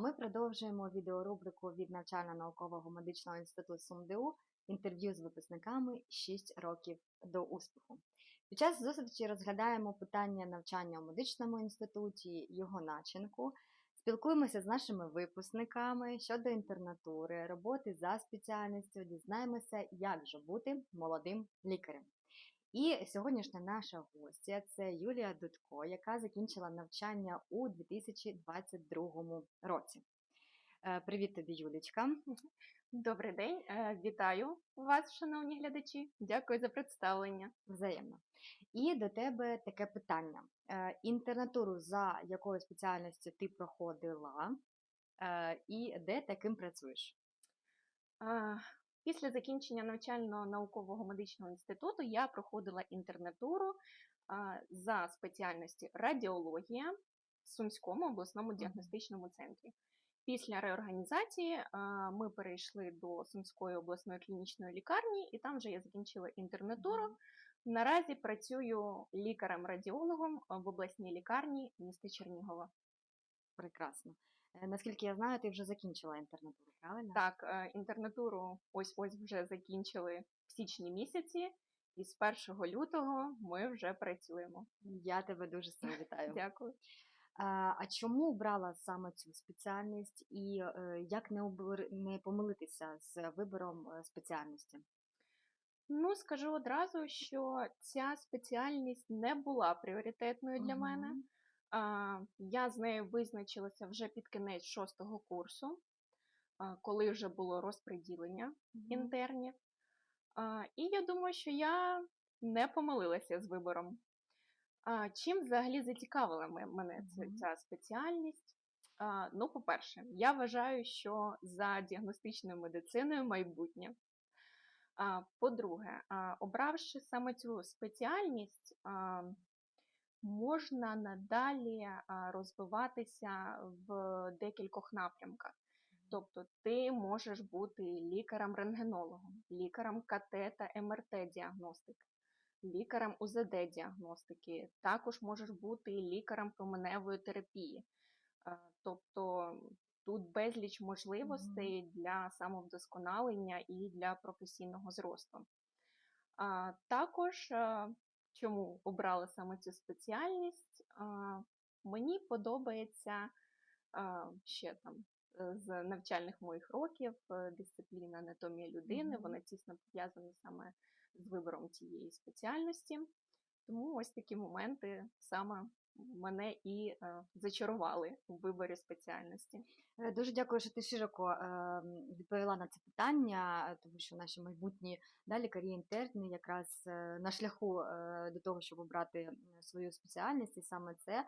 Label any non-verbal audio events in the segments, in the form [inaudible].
ми продовжуємо відеорубрику від навчально-наукового медичного інституту СумДУ інтерв'ю з випускниками 6 років до успіху. Під час зустрічі розглядаємо питання навчання у медичному інституті, його начинку. Спілкуємося з нашими випускниками щодо інтернатури, роботи за спеціальністю, дізнаємося, як же бути молодим лікарем. І сьогоднішня наша гостя це Юлія Дудко, яка закінчила навчання у 2022 році. Е, Привіт тобі, Юлічка. Добрий день, е, вітаю вас, шановні глядачі. Дякую за представлення. Взаємно. І до тебе таке питання: Е, інтернатуру за якою спеціальністю ти проходила, і де таким працюєш? Після закінчення навчально-наукового медичного інституту я проходила інтернатуру за спеціальності радіологія в Сумському обласному діагностичному центрі. Після реорганізації ми перейшли до Сумської обласної клінічної лікарні, і там вже я закінчила інтернатуру. Наразі працюю лікарем-радіологом в обласній лікарні міста Чернігова. Прекрасно. Е, Наскільки я знаю, ти вже закінчила інтернатуру, правильно? Так, інтернатуру ось ось вже закінчили в січні місяці, і з 1 лютого ми вже працюємо. Я тебе дуже сильно [laughs] вітаю. Дякую. А, чому обрала саме цю спеціальність і е, як не, обер... не помилитися з вибором е, спеціальності? Ну, скажу одразу, що ця спеціальність не була пріоритетною для мене. Я з нею визначилася вже під кінець шостого курсу, коли вже було розподілення Мгм. інтернів. І я думаю, що я не помилилася з вибором. Чим взагалі зацікавила мене ця, спеціальність? Ну, по-перше, я вважаю, що за діагностичною медициною майбутнє. По-друге, обравши саме цю спеціальність, можна надалі розвиватися в декількох напрямках. Тобто ти можеш бути лікарем-рентгенологом, лікарем КТ та МРТ-діагностики, лікарем УЗД-діагностики, також можеш бути лікарем променевої терапії. Тобто тут безліч можливостей для самовдосконалення і для професійного зросту. Також чому обрала саме цю спеціальність? Мені подобається ще там е, з навчальних моїх років е, дисципліна анатомія людини. Вона тісно пов'язана саме з вибором цієї спеціальності. Тому ось такі моменти саме мене і е, зачарували у виборі спеціальності. Е, Дуже дякую, що ти широко е, відповіла на це питання, тому що наші майбутні да, лікарі інтерни якраз на шляху до того, щоб обрати свою спеціальність, і саме це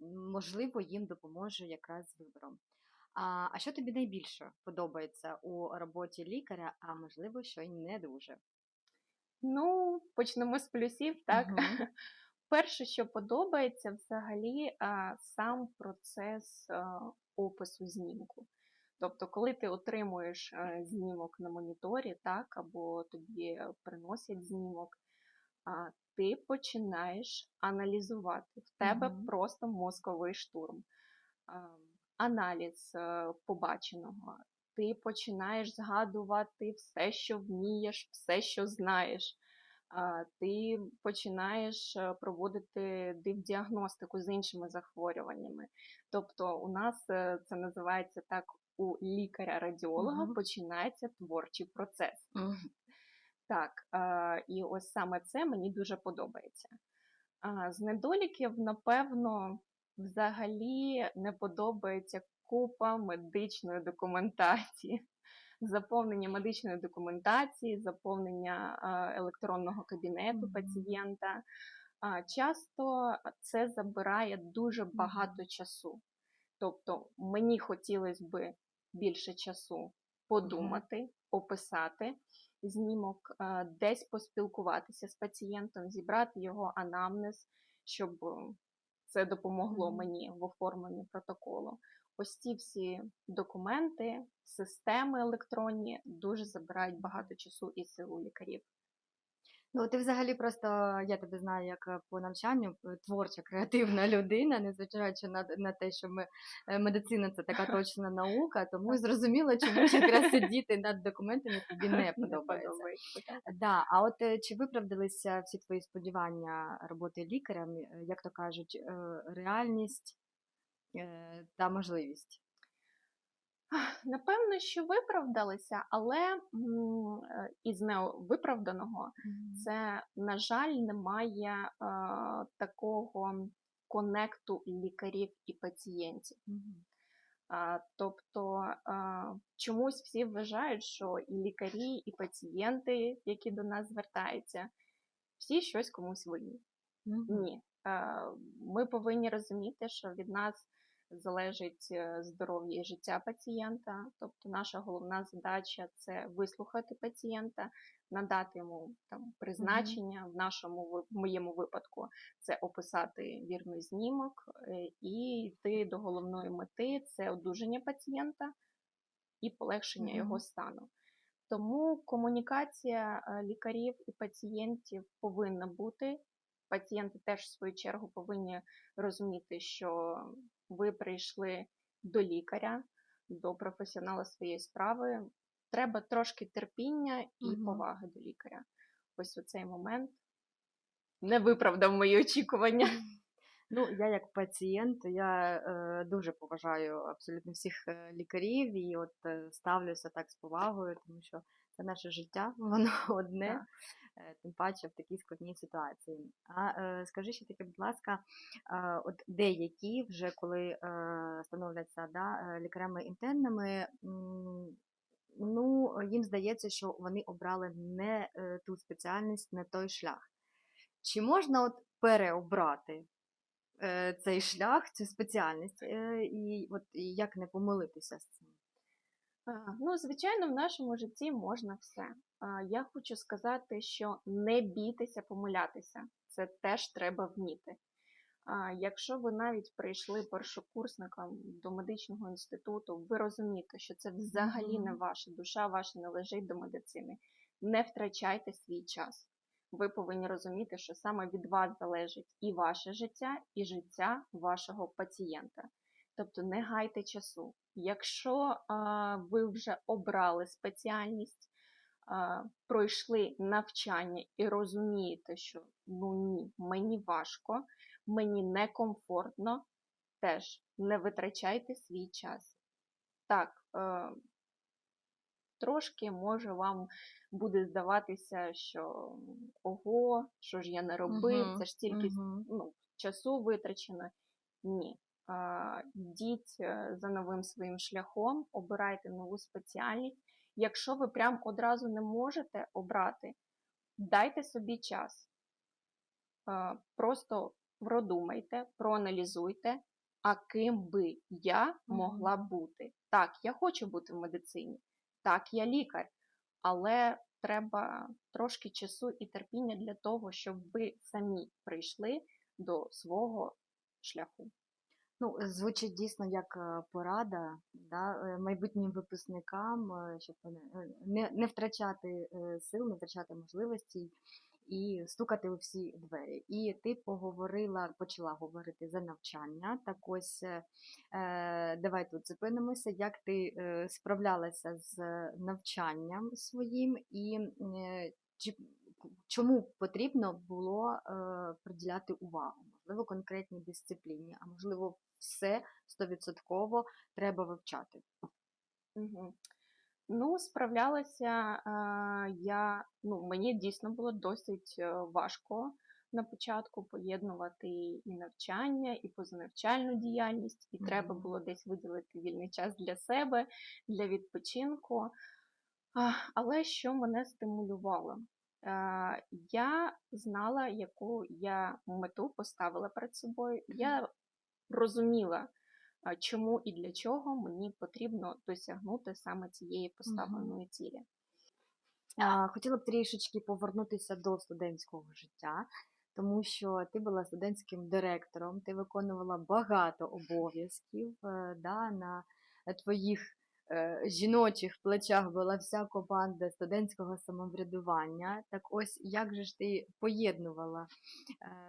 можливо їм допоможе якраз з вибором. А, а що тобі найбільше подобається у роботі лікаря, а можливо, що й не дуже? Ну, почнемо з плюсів, так? Мгм. [laughs] Перше, що подобається, взагалі сам процес опису знімку. Тобто, коли ти отримуєш е, знімок на моніторі, так, або тобі приносять знімок, ти починаєш аналізувати. В тебе Мгм. просто мозковий штурм. Аналіз е, побаченого. Ти починаєш згадувати все, що вмієш, все, що знаєш. Ти починаєш е, проводити дивдіагностику з іншими захворюваннями. Тобто, у нас е, це називається так: у лікаря-радіолога Мгм. починається творчий процес. Мгм. Так, і ось саме це мені дуже подобається. З недоліків, напевно, взагалі не подобається купа медичної документації. Заповнення медичної документації, заповнення електронного кабінету пацієнта. Часто це забирає дуже багато часу. Тобто мені хотілося б більше часу подумати, описати знімок, десь поспілкуватися з пацієнтом, зібрати його анамнез, щоб це допомогло мені в оформленні протоколу. Ось ці всі документи, системи електронні дуже забирають багато часу і сил у лікарів. Ну, ти взагалі просто, я тебе знаю як е, по навчанню, е, творча, креативна [laughs] людина, незважаючи на, на те, що ми, е, медицина це така [laughs] точна наука, тому зрозуміло, чому якраз [laughs] сидіти над документами тобі не подобається. Да, а от чи виправдалися всі твої сподівання роботи лікарем, як то кажуть, реальність та можливість? Напевно, що виправдалися, але е, із невиправданого це, на жаль, немає е, такого конекту лікарів і пацієнтів. Тобто а, чомусь всі вважають, що і лікарі, і пацієнти, які до нас звертаються, всі щось комусь винні. Ні. Е, Ми повинні розуміти, що від нас залежить е, здоров'я і життя пацієнта. Тобто наша головна задача це вислухати пацієнта, надати йому там призначення. В нашому в моєму випадку це описати вірний знімок е, і йти до головної мети це одужання пацієнта і полегшення Мгм. його стану. Тому комунікація е, лікарів і пацієнтів повинна бути. Пацієнти теж в свою чергу повинні розуміти, що ви прийшли до лікаря, до професіонала своєї справи. Треба трошки терпіння і Мгм. поваги до лікаря. Ось у цей момент не виправдав мої очікування. Ну, я як пацієнт, я е, дуже поважаю абсолютно всіх е, лікарів і от е, ставлюся так з повагою, тому що це наше життя, воно одне, Так. Е, тим паче в такій складній ситуації. А е, скажи ще таке, будь ласка, от деякі вже коли е, становляться да, е, лікарями-інтернами, ну, їм здається, що вони обрали не е, ту спеціальність, не той шлях. Чи можна от переобрати е, цей шлях, цю спеціальність, е, і от як не помилитися з цим? Ну, звичайно, в нашому житті можна все. Я хочу сказати, що не бійтеся помилятися. Це теж треба вміти. Якщо ви навіть прийшли першокурсником до медичного інституту, ви розумієте, що це взагалі не ваша душа, ваша не лежить до медицини. Не втрачайте свій час. Ви повинні розуміти, що саме від вас залежить і ваше життя, і життя вашого пацієнта. Тобто не гайте часу. Якщо а, ви вже обрали спеціальність, а, пройшли навчання і розумієте, що ну ні, мені важко, мені некомфортно, теж не витрачайте свій час. Так, е, трошки може вам буде здаватися, що ого, що ж я не робив, Мгм, це ж тільки мгм. ну, часу витрачено. Ні. Йдіть е, за новим своїм шляхом, обирайте нову спеціальність. Якщо ви прям одразу не можете обрати, дайте собі час. Просто продумайте, проаналізуйте, а ким би я могла бути. Так, я хочу бути в медицині, так, я лікар, але треба трошки часу і терпіння для того, щоб ви самі прийшли до свого шляху. Ну, звучить дійсно як е, порада да, е, майбутнім випускникам, е, щоб е, не, не втрачати е, сил, не втрачати можливості і стукати у всі двері. І ти поговорила, почала говорити за навчання. Так ось е, е, давай тут зупинимося, як ти е, справлялася з навчанням своїм і е, чи, чому потрібно було е, приділяти увагу? Можливо, конкретній дисципліні, а можливо, все стовідсотково треба вивчати. Угу. Ну, справлялася е, я, ну, мені дійсно було досить е, важко на початку поєднувати і навчання, і позанавчальну діяльність, і треба було десь виділити вільний час для себе, для відпочинку. Але що мене стимулювало? Я знала, яку я мету поставила перед собою. Я розуміла, чому і для чого мені потрібно досягнути саме цієї поставленої цілі. Хотіла б трішечки повернутися до студентського життя, тому що ти була студентським директором, ти виконувала багато обов'язків е, да, на твоїх жіночих плечах була вся команда студентського самоврядування. Так ось як же ж ти поєднувала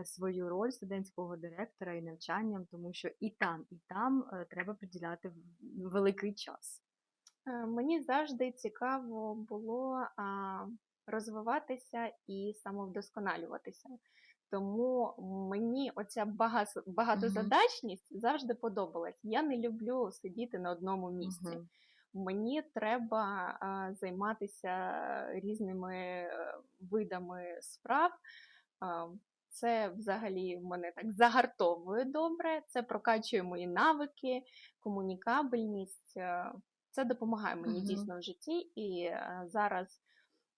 е, свою роль студентського директора і навчанням, тому що і там, і там е, треба приділяти великий час. Е, Мені завжди цікаво було розвиватися і самовдосконалюватися. Тому мені оця багатозадачність завжди подобалась. Я не люблю сидіти на одному місці. Мені треба а, займатися різними е, видами справ. А, Це взагалі мене так загартовує добре, це прокачує мої навики, комунікабельність. е, Це допомагає мені дійсно в житті. І е, зараз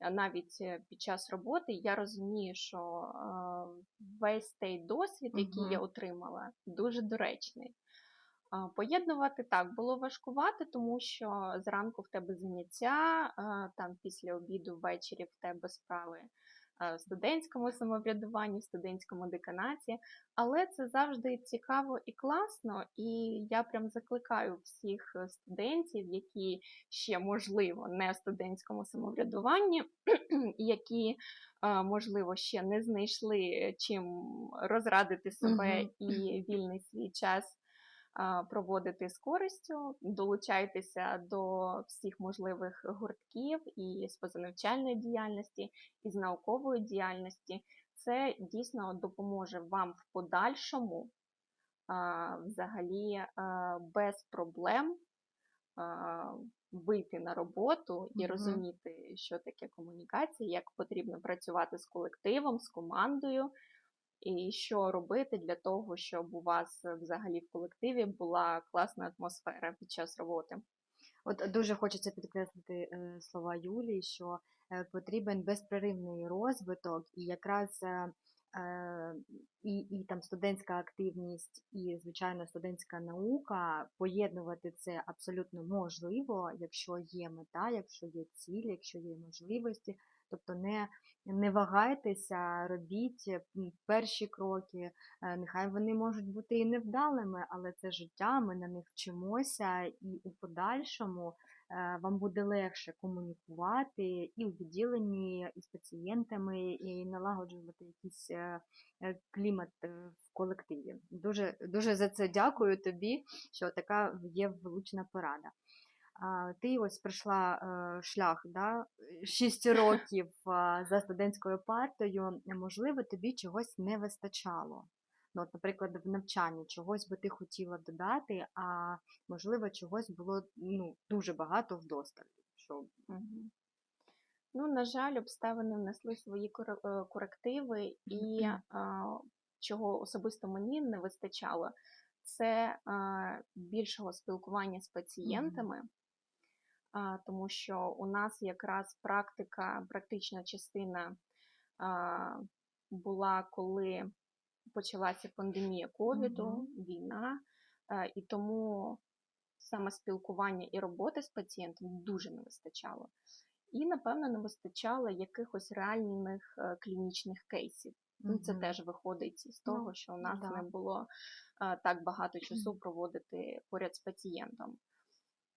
навіть е, під час роботи я розумію, що весь той досвід, який я отримала, дуже доречний. Поєднувати так було важкувати, тому що зранку в тебе заняття, там після обіду ввечері в тебе справи в студентському самоврядуванні, в студентському деканаті. Але це завжди цікаво і класно, і я прям закликаю всіх е, студентів, які ще можливо не в студентському самоврядуванні, [clears throat] які можливо ще не знайшли чим розрадити себе Мгм. і вільний свій час проводити з користю, долучайтеся до всіх можливих гуртків і з позанавчальної діяльності, і з наукової діяльності. Це дійсно допоможе вам в подальшому взагалі без проблем вийти на роботу і розуміти, що таке комунікація, як потрібно працювати з колективом, з командою, і що робити для того, щоб у вас е, взагалі в колективі була класна атмосфера під час роботи. От дуже хочеться підкреслити е, слова Юлії, що е, потрібен безперервний розвиток, і якраз і, і там студентська активність, і звичайно студентська наука поєднувати це абсолютно можливо, якщо є мета, якщо є ціль, якщо є можливості. Тобто не, не вагайтеся, робіть перші кроки, е, нехай вони можуть бути і невдалими, але це життя, ми на них вчимося, і у подальшому е, вам буде легше комунікувати і у відділенні, і з пацієнтами, і налагоджувати якийсь е, клімат в колективі. Дуже, дуже за це дякую тобі, що така є влучна порада. Ти ось пройшла е, шлях да, 6 років за студентською партою. Можливо, тобі чогось не вистачало. Ну, от, наприклад, в навчанні чогось би ти хотіла додати, а можливо, чогось було ну, дуже багато вдосталь. Що... Ну, на жаль, обставини внесли свої е, корективи, і а, чого особисто мені не вистачало, це а, більшого спілкування з пацієнтами, тому що у нас якраз практика, практична частина була, коли почалася пандемія ковіду, Мгм. війна, і тому саме спілкування і роботи з пацієнтом дуже не вистачало. І, напевно, не вистачало якихось реальних е, клінічних кейсів. Ну, Це теж виходить з того, Ну, що у нас да. не було е, так багато часу проводити поряд з пацієнтом.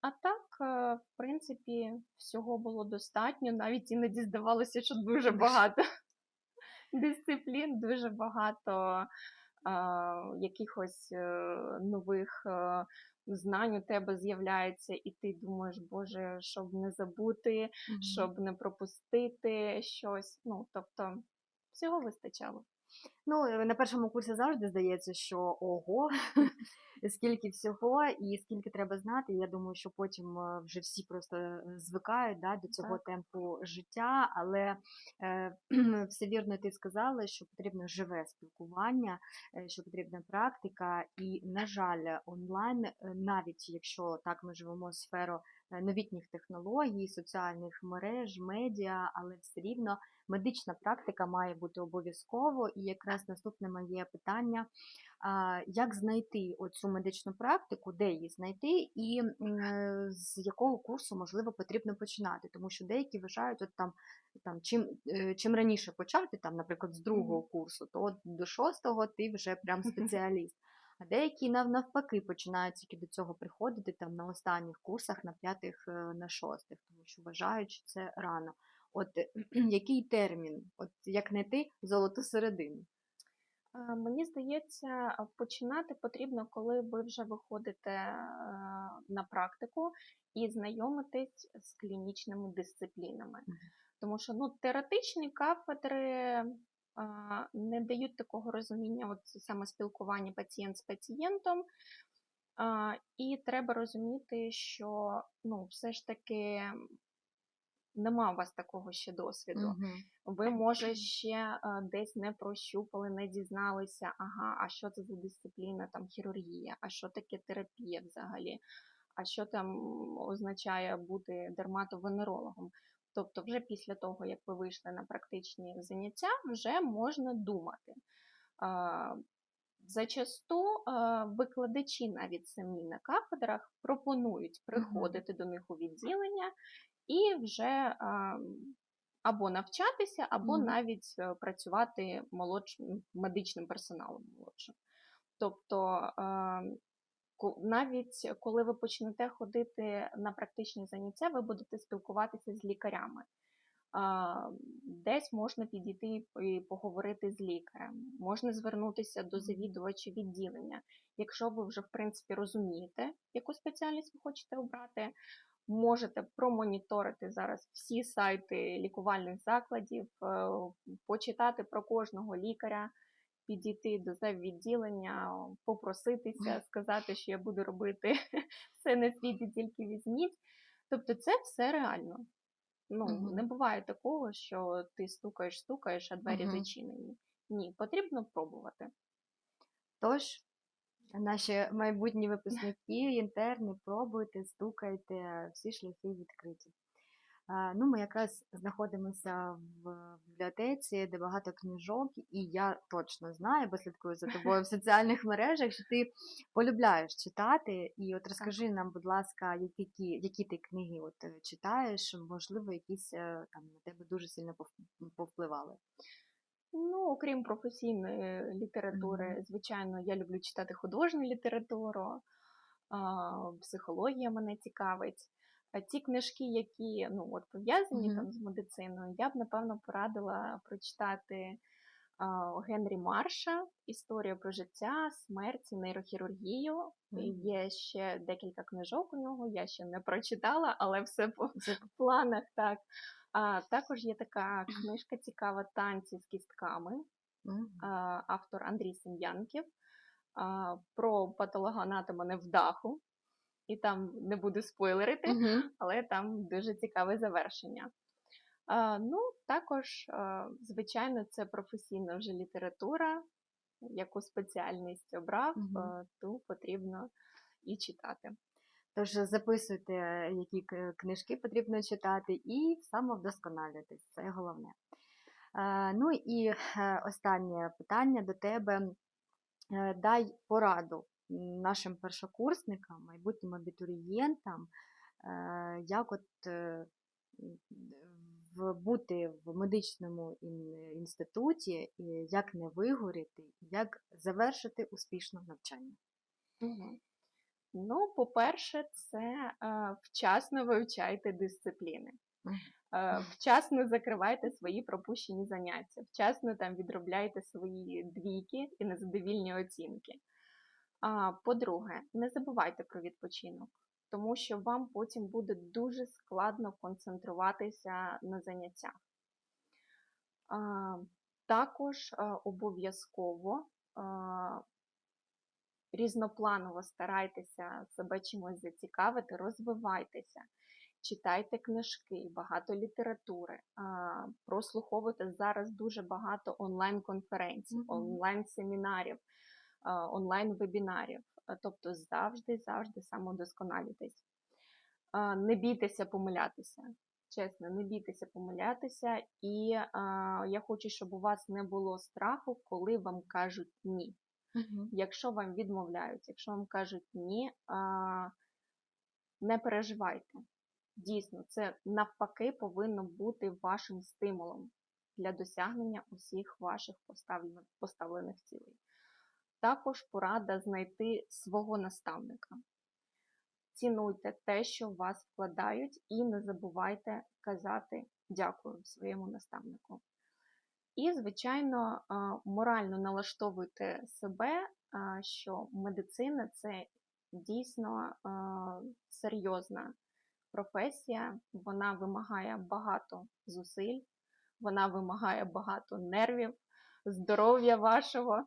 А так, е, в принципі, всього було достатньо. Навіть іноді здавалося, що дуже багато [laughs] дисциплін, дуже багато е, якихось е, нових е, знань у тебе з'являється, і ти думаєш, Боже, щоб не забути, Мгм. щоб не пропустити щось. Ну, тобто, всього вистачало. Ну, е, на першому курсі завжди здається, що ого, [laughs] скільки всього і скільки треба знати. Я думаю, що потім е, вже всі просто е, звикають да, до цього Так. темпу життя, але е, [clears throat] все вірно ти сказала, що потрібно живе спілкування, е, що потрібна практика, і, на жаль, онлайн, навіть якщо так ми живемо в сферу новітніх технологій, соціальних мереж, медіа, але все рівно медична практика має бути обов'язково. І якраз наступне моє питання: як знайти оцю медичну практику, де її знайти, і з якого курсу можливо потрібно починати? Тому що деякі вважають, от там, там чим, е, чим раніше почати, там, наприклад, з другого курсу, то от до шостого ти вже прям [laughs] спеціаліст. А деякі навпаки починають тільки до цього приходити там на останніх курсах, на п'ятих, е, на шостих, тому що вважають, що це рано. От е, [clears throat] який термін? От як не ти, золоту середину. Е, Мені здається, е, починати потрібно, коли ви вже виходите е, на практику і знайомитесь з клінічними дисциплінами. Тому що ну, теоретичні кафедри не дають такого розуміння, от саме спілкування пацієнт з пацієнтом. І треба розуміти, що ну, все ж таки нема у вас такого ще досвіду. Мгм. Ви, може, ще е, десь не прощупали, не дізналися, ага, а що це за дисципліна, там хірургія, а що таке терапія взагалі, а що там означає бути дерматовенерологом. Тобто, вже після того, як ви вийшли на практичні заняття, вже можна думати. А, Зачасту е, викладачі навіть самі на кафедрах пропонують приходити до них у відділення і вже або навчатися, або Мгм. навіть е, працювати молодшим медичним персоналом молодшим. Тобто навіть коли ви почнете ходити на практичні заняття, ви будете спілкуватися з лікарями. Десь можна підійти і поговорити з лікарем, можна звернутися до завідувача відділення. Якщо ви вже в принципі розумієте, яку спеціальність ви хочете обрати, можете промоніторити зараз всі сайти лікувальних закладів, е, почитати про кожного лікаря, підійти до відділення, попроситися, сказати, що я буду робити [laughs] все на світі, тільки візьміть. Тобто це все реально. Ну, Мгм. не буває такого, що ти стукаєш, стукаєш, а двері Мгм. зачинені. Ні, потрібно пробувати. Тож, наші майбутні випускники, [laughs] інтерни, пробуйте, стукайте, всі шляхи відкриті. Ну, ми якраз знаходимося в бібліотеці, де багато книжок, і я точно знаю, бо слідкую за тобою в соціальних [laughs] мережах, що ти полюбляєш читати. І от розкажи нам, будь ласка, які, які ти книги от е, читаєш, можливо, якісь е, там на тебе дуже сильно повпливали. Ну, окрім професійної літератури, звичайно, я люблю читати художню літературу, а, психологія мене цікавить. А ті книжки, які ну, от, пов'язані Мгм. там з медициною, я б напевно порадила прочитати а, Генрі Марша Історія про життя, смерть і нейрохірургію. Мгм. Є ще декілька книжок у нього, я ще не прочитала, але все по в планах так. А, також є така книжка цікава танці з кістками а, автор Андрій Сем'янків про патологоанатома невдаху. І там не буду спойлерити, але там дуже цікаве завершення. А, ну, також, а, звичайно, це професійна вже література, яку спеціальність обрав, а, ту потрібно і читати. Тож записуйте, які книжки потрібно читати, і самовдосконалюйтесь. Це головне. Е, Ну і е, останнє питання до тебе. Е, Дай пораду нашим першокурсникам, майбутнім абітурієнтам, е, як от е, бути в медичному інституті, як не вигоріти, як завершити успішно навчання. Мгм. Ну, по-перше, це е, вчасно вивчайте дисципліни. Е, вчасно закривайте свої пропущені заняття, вчасно там відробляйте свої двійки і незадовільні оцінки. А, по-друге, не забувайте про відпочинок, тому що вам потім буде дуже складно концентруватися на заняттях. А, також е, обов'язково різнопланово старайтеся себе чимось зацікавити, розвивайтеся, читайте книжки, багато літератури, прослуховуйте зараз дуже багато онлайн-конференцій, онлайн-семінарів, онлайн-вебінарів. Тобто завжди, завжди самодосконалюйтесь. Не бійтеся помилятися. Чесно, не бійтеся помилятися, і а, я хочу, щоб у вас не було страху, коли вам кажуть ні якщо вам відмовляють, якщо вам кажуть ні, не переживайте. Дійсно, це навпаки повинно бути вашим стимулом для досягнення усіх ваших поставлених, поставлених цілей. Також порада знайти свого наставника. Цінуйте те, що вас вкладають, і не забувайте казати дякую своєму наставнику. І, звичайно, морально налаштовуйте себе, що медицина це дійсно серйозна професія, вона вимагає багато зусиль, вона вимагає багато нервів, здоров'я вашого.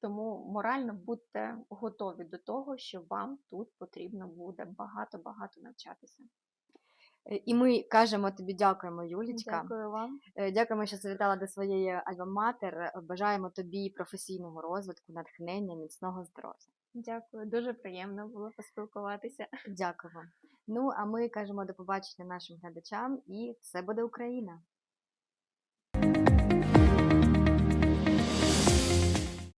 Тому морально будьте готові до того, що вам тут потрібно буде багато-багато навчатися. Е, І ми кажемо тобі дякуємо, Юлічка. Дякую вам. Е, Дякуємо, що завітала до своєї альма-матер. Бажаємо тобі професійного розвитку, натхнення, міцного здоров'я. Дякую, дуже приємно було поспілкуватися. Дякую вам. Ну а ми кажемо до побачення нашим глядачам і все буде Україна!